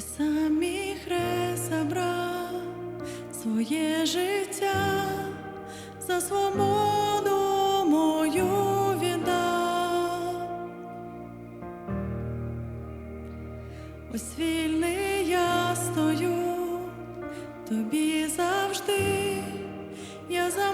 Ти сам хрест забрав своє життя за свободу мою віддав. Ось вільний я стою, тобі завжди я за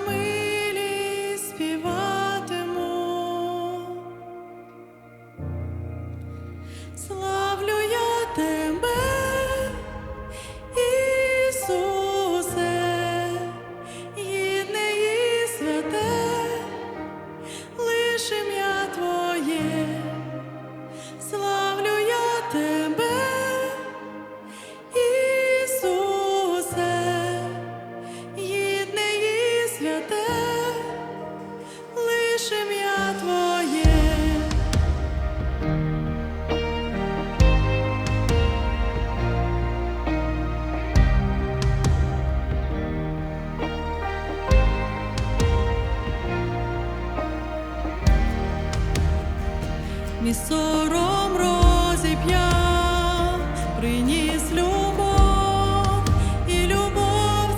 Мій сором розіп'яв, приніс любов, і любов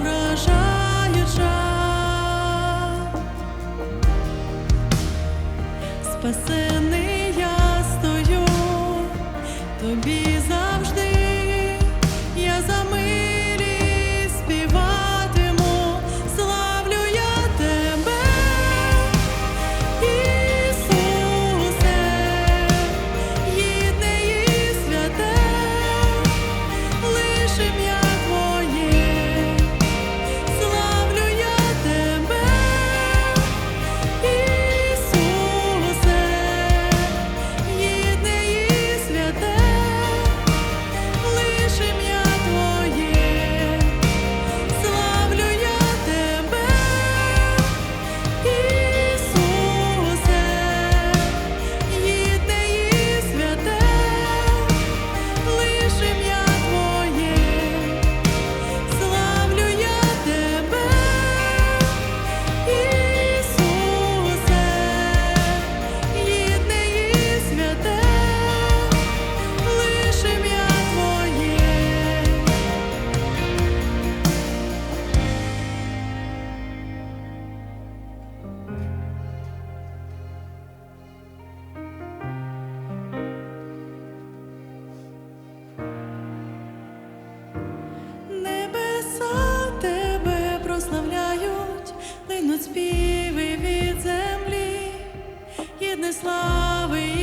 вражає. Спасений я стою, тобі співи від землі, єдне слави.